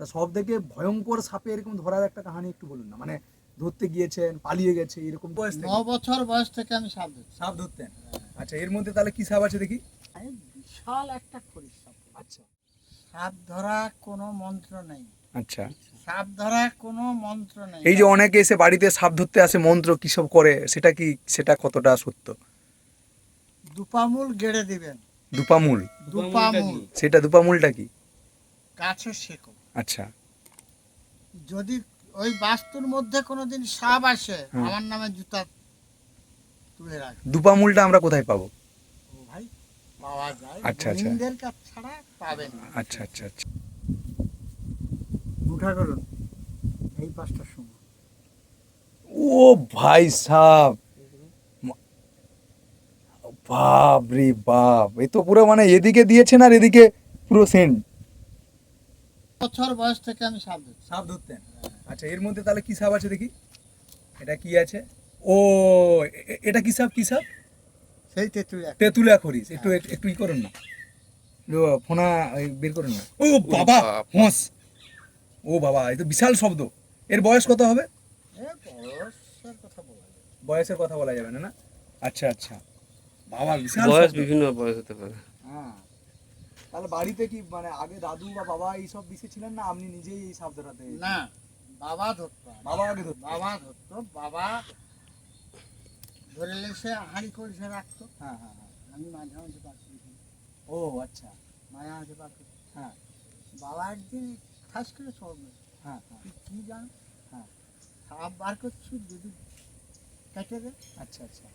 তা সব থেকে ভয়ঙ্কর সাপে এরকম ধরার একটা কাহিনী একটু বলুন না। মানে ধরতে গিয়েছেন পালিয়ে গেছে এরকম বয়স ন বছর বয়স থেকে আমি সাপ ধরছি। সাপ ধরতেন। আচ্ছা এর মধ্যে তাহলে কি সাপ আছে দেখি? বিশাল একটা খরিস সাপ। আচ্ছা। সাপ ধরা কোনো মন্ত্র নেই। আচ্ছা। সাপ ধরা কোনো মন্ত্র নেই। এই যে অনেকে এসে বাড়িতে সাপ ধরতে আসে মন্ত্র কি সব করে? সেটা কি সেটা কতটা সত্য? দুপামুল গেড়ে দিবেন। দুপামুল? দুপামুল। সেটা দুপামুলটা কি? গাছের শেকো আচ্ছা। যদি ওই বাস্তুর মধ্যে কোনোদিন সাপ আসে আমার নামে জুতা তুলে রাখ দুপামুলটা আমরা কোথায় পাবো? ভাই পাওয়া যায়। আচ্ছা, আচ্ছা। গোবিন্দের কাছ ছাড়া পাবেন। আচ্ছা আচ্ছা আচ্ছা। উঠা করুন। এই পাঁচটার সময়। ও ভাই সাহ বাপ রে বাপ! এ তো পুরো মানে এদিকে দিয়েছেন আর এদিকে পুরো সেন্ট। বছর বয়স থেকে আমি সাপ ধরছি। সাপ ধরতেন? আচ্ছা এর মধ্যে তাহলে কি সাপ আছে দেখি? এটা কি আছে? ও এটা কি সাপ? কি সাপ? সেই তেঁতুলিয়া খরিস একটু একটু ই করুন না। লো, ফোনা বের করুন না। ও বাবা হোঁস। ও বাবা এই তো বিশাল শব্দ। এর বয়স কত হবে? বয়সের কথা বলা বয়সের কথা বলা যাবে না না? আচ্ছা আচ্ছা। বাবা বিশাল বয়স বিভিন্ন বয়স হতে পারে। হ্যাঁ। তাহলে বাড়িতে কি মানে আগে দাদু বা বাবা এইসব বিষে ছিলেন না? আপনি নিজেই এই সাপ ধরাতে না বাবা ধরতো বাবা আগে ধরতো? বাবা ধরতো বাবা ধরে সে হাঁড়ি করে রাখতো। হ্যাঁ হ্যাঁ হ্যাঁ। আমি মাঝে মাঝে ও আচ্ছা। মাঝে মাঝে হ্যাঁ। বাবা একদিন ঠাস করে সব হ্যাঁ। হ্যাঁ কি জান? হ্যাঁ। সাপ বার করছি যদি কেটে দে। আচ্ছা আচ্ছা।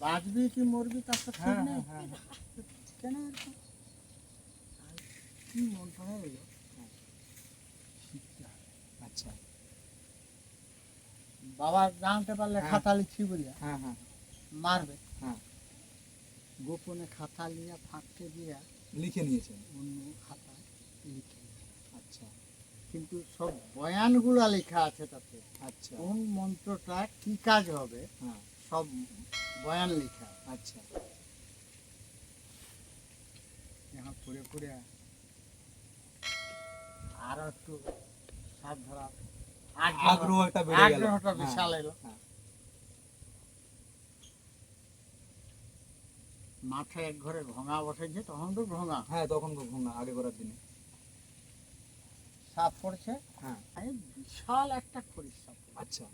বাঁচবি কি মরবি তার তো ঠিক হ্যাঁ হ্যাঁ হ্যাঁ। কেন এরকম আর কি মন পড়ে এলো শিখতে হবে। আচ্ছা। বাবা জানতে পারলে। খাতা লিখছি বলে হ্যাঁ হ্যাঁ। মারবে। হ্যাঁ। গোপনে খাতা নিয়ে ফাঁকতে দিয়ে লিখে নিয়েছেন। অন্য খাতা লিখে আচ্ছা। কিন্তু সব বয়ানগুলো লেখা আছে তাতে। আচ্ছা। কোন মন্ত্রটা কি কাজ হবে হ্যাঁ। সব বয়ান লেখা। আচ্ছা। यहाँ পড়ে পড়ে একটু সাপ ধরা। আগ্রহ একটা বেড়ে গেল। আগ্রহটা হ্যাঁ, বিশাল এলো। হ্যাঁ। মাঠে এক ঘরে বসেছে তখন তো হ্যাঁ তখন তো আগে করার দিনে। সাপ পড়ছে। হ্যাঁ। বিশাল একটা সাপ। আচ্ছা।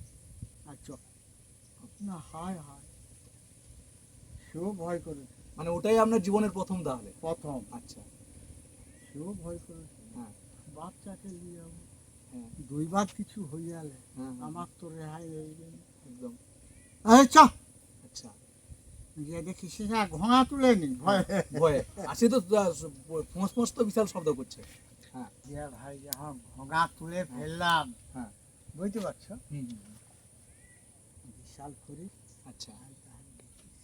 না হায় হায়। সেও ভয় করেছে। মানে ওটাই আপনার জীবনের প্রথম তাহলে? প্রথম। আচ্ছা। সেও ভয় করেছে। হ্যাঁ। বাচ্চাকে নিয়ে যাব হ্যাঁ দুইবার কিছু হয়ে গেলে হ্যাঁ হ্যাঁ, আমার তো রেহাই হইবে না। একদম। চ। আচ্ছা। গিয়ে দেখি সে ঘোড়া তুলে নি ভয়। ভয়ে। আসে তো ফোঁস ফোঁস তো বিশাল শব্দ করছে। হ্যাঁ। ভাই যখন ঘোড়া তুলে ফেললাম। হ্যাঁ। বুঝতে পারছ। বিশাল করি আচ্ছা।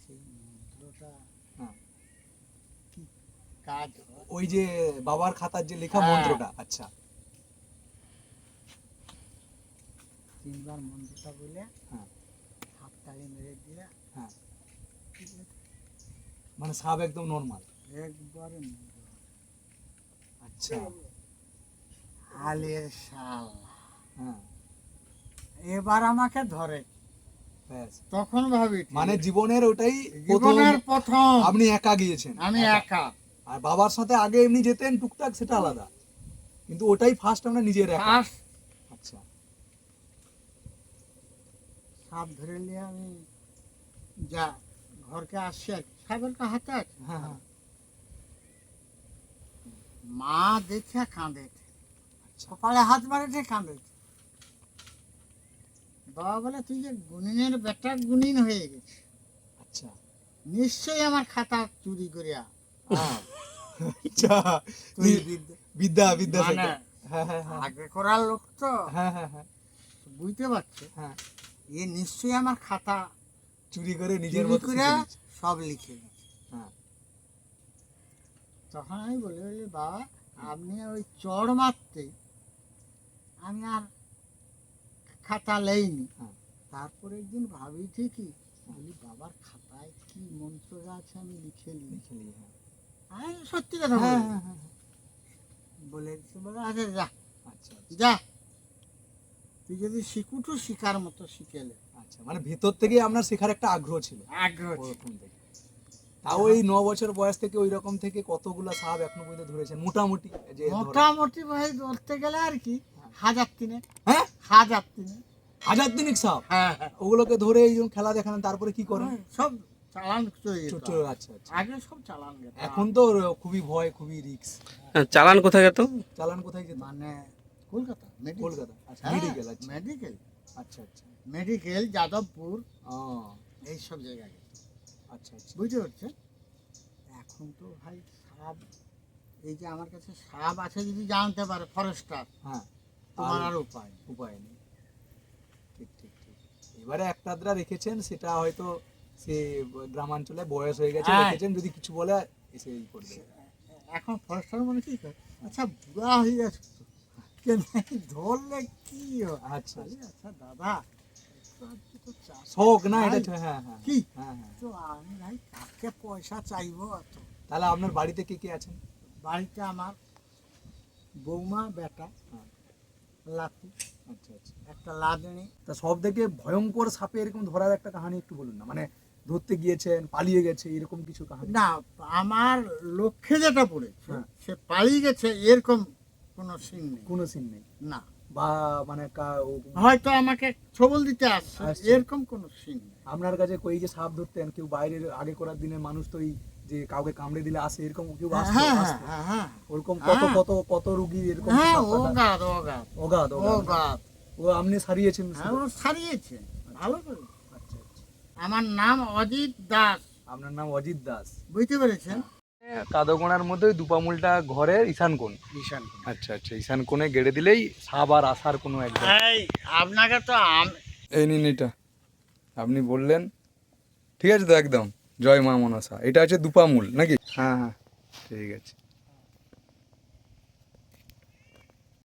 সেই মন্ত্রটা। হ্যাঁ। ওই যে বাবার খাতার যে লেখা হ্যাঁ। মন্ত্রটা আচ্ছা। তিনবার মন্ত্রটা বলে হ্যাঁ। হাততালি মেরে দিয়ে হ্যাঁ। মানে সাপ একদম নর্মাল একবারে আচ্ছা। শাল। হ্যাঁ। এবার আমাকে ধরে। তখন ভাবি মানে জীবনের ওটাই জীবনের প্রথম। আপনি একা গিয়েছেন। আমি একা। আর বাবার সাথে আগে এমনি যেতেন টুকটাক সেটা আলাদা। কিন্তু ওটাই ফার্স্ট আমরা নিজের ফার্স্ট আচ্ছা। সাপ ধরে নিয়ে আমি যা ঘরকে আসছি আর কি। সাপের তো হাতে আছে? হ্যাঁ হ্যাঁ। মা দেখে কাঁদে। আচ্ছা। কপালে হাত মারেছে কাঁদে। বাবা বলে তুই যে গুনিনের বেটা গুনিন হয়ে গেছে আচ্ছা। নিশ্চয়ই আমার খাতা চুরি করিয়া। আচ্ছা বিদ্যা বিদ্যা মানে হ্যাঁ হ্যাঁ হ্যাঁ। আগে করার লোক তো। হ্যাঁ হ্যাঁ হ্যাঁ। বুঝতে পারছে? হ্যাঁ। এ নিশ্চয়ই আমার খাতা চুরি করে নিজের মতো করে সব লিখে হ্যাঁ। তখন আমি বলে বলি বাবা আপনি ওই চড় মারতে আমি আর খাতা লেইনি। হ্যাঁ। তারপরে একদিন ভাবি ঠিকই বলি বাবার খাতায় কি মন্ত্র আছে আমি লিখে নিই। লিখে হ্যাঁ। আমি সত্যি কথা হ্যাঁ হ্যাঁ হ্যাঁ বলে আচ্ছা যা। আচ্ছা যা। তুই যদি শিখুটু শিকার মতো শিখেলে। আচ্ছা মানে ভেতর থেকে আপনার শেখার একটা আগ্রহ ছিল। আগ্রহ প্রথম থেকে তাও এই ন বছর বয়স থেকে ওই রকম থেকে কতগুলা সাপ এখনও পর্যন্ত ধরেছেন? মোটামুটি যে মোটামুটি ভাই ধরতে গেলে আর কি হাজার তিনে। হ্যাঁ? হাজার তিনে। হাজার দিনিক সাপ? হ্যাঁ ওগুলোকে ধরে এই খেলা দেখান তারপরে কি করেন? সব চালান আচ্ছা আচ্ছা। আগে সব চালান। এখন তো খুবই ভয় খুবই রিক্স হ্যাঁ, চালান কোথায় যেত? চালান কোথায় যেত? মানে কলকাতা মেডিকেল কলকাতা আচ্ছা হ্যাঁ, মেডিকেল আচ্ছা। মেডিকেল আচ্ছা আচ্ছা। মেডিকেল যাদবপুর ও। এইসব জায়গায়। আচ্ছা আচ্ছা। বুঝতে পারছেন? এখন তো ভাই সাপ এই যে আমার কাছে সাপ আছে যদি জানতে পারে ফরেস্টার হ্যাঁ তোমার আর উপায় উপায় নেই। ঠিক ঠিক ঠিক। এবারে একটা রেখেছেন সেটা হয়তো সে গ্রামাঞ্চলে বয়স হয়ে গেছে হ্যাঁ। রেখেছেন যদি কিছু বলে এসে এই করবে। এখন ফরেস্টার মানে কি? আচ্ছা বুড়া হয়ে গেছে কেন ধরলে কি আচ্ছা। আচ্ছা দাদা শখ না এটা হ্যাঁ হ্যাঁ। কি? হ্যাঁ হ্যাঁ। তো আমি ভাই কাকে পয়সা চাইব তাহলে আপনার বাড়িতে কে কে আছেন? বাড়িতে আমার বৌমা বেটা হ্যাঁ। লাতি আচ্ছা আচ্ছা। একটা লাদনি। তা সব থেকে ভয়ঙ্কর সাপে এরকম ধরার একটা কাহিনী একটু বলুন না। মানে ধরতে গিয়েছেন পালিয়ে গেছে এরকম কিছু কাহিনী? না আমার লক্ষ্যে যেটা পড়েছে হ্যাঁ। সে পালিয়ে গেছে এরকম কোনো সিন নেই। কোনো সিন নেই? না। বা মানে হয়তো আমাকে ছবল দিতে আসছে। এরকম কোনো সিন আপনার কাছে কই যে সাপ ধরতেন কেউ বাইরের আগে করার দিনের মানুষ তো এই যে কাউকে কামড়ে দিলে আসে এরকম কেউ আসতো? হ্যাঁ হ্যাঁ ওরকম কত। কত কত রুগী এরকম হ্যাঁ ও অগাধ অগাধ। আপনি সারিয়েছেন হ্যাঁ সারিয়েছে। ভালো করে। আমার নাম অজিত দাস। আপনার নাম অজিত দাস। বুঝতে পেরেছেন? কাদোগোনার মধ্যে ওই দুপামুলটা ঘরের ঈশান কোণ বিশাল আচ্ছা আচ্ছা ঈশান কোণে গেড়ে দিলেই সাপ আর আসার কোনো একদম এই আপনাকে তো আমি এই নিন এটা। আপনি বললেন ঠিক আছে তো একদম। জয় মা মনসা। এটা হচ্ছে দুপামুল নাকি? হ্যাঁ হ্যাঁ। ঠিক আছে।